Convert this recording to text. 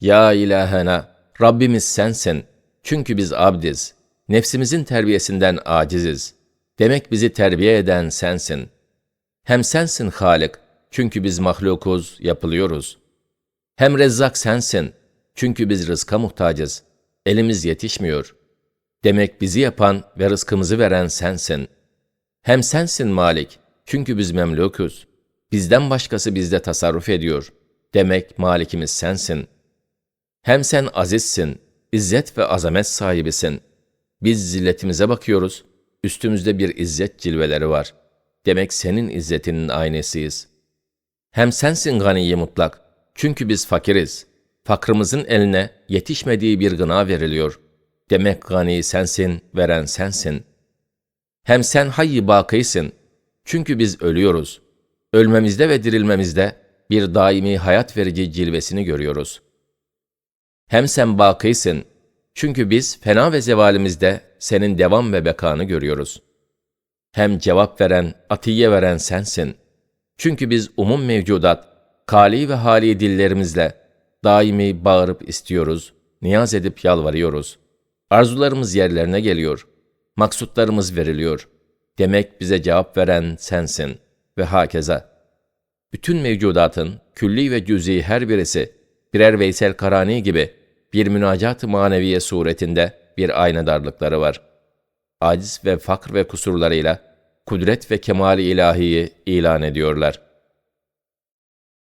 Ya ilahena, Rabbimiz sensin. Çünkü biz abdiz. Nefsimizin terbiyesinden aciziz. Demek bizi terbiye eden sensin. Hem sensin Halik. Çünkü biz mahlukuz, yapılıyoruz. Hem Rezzak sensin. Çünkü biz rızka muhtacız. Elimiz yetişmiyor. Demek bizi yapan ve rızkımızı veren sensin. Hem sensin Malik. Çünkü biz memlukuz. Bizden başkası bizde tasarruf ediyor. Demek malikimiz sensin. Hem sen azizsin, izzet ve azamet sahibisin. Biz zilletimize bakıyoruz. Üstümüzde bir izzet cilveleri var. Demek senin izzetinin aynısıyız. Hem sensin ganiyi mutlak. Çünkü biz fakiriz. Fakrımızın eline yetişmediği bir gına veriliyor. Demek gani sensin, veren sensin. Hem sen hayy bakıysın. Çünkü biz ölüyoruz. Ölmemizde ve dirilmemizde bir daimi hayat verici cilvesini görüyoruz. Hem sen bakıysın. Çünkü biz fena ve zevalimizde senin devam ve bekanı görüyoruz. Hem cevap veren, atiye veren sensin. Çünkü biz umum mevcudat, kali ve hali dillerimizle daimi bağırıp istiyoruz, niyaz edip yalvarıyoruz. Arzularımız yerlerine geliyor, maksutlarımız veriliyor. Demek bize cevap veren sensin ve hakeza. Bütün mevcudatın külli ve cüz'i her birisi birer Veysel Karani gibi bir münacat-ı maneviye suretinde bir aynadarlıkları var. Aciz ve fakr ve kusurlarıyla kudret ve kemali ilahiyi ilan ediyorlar.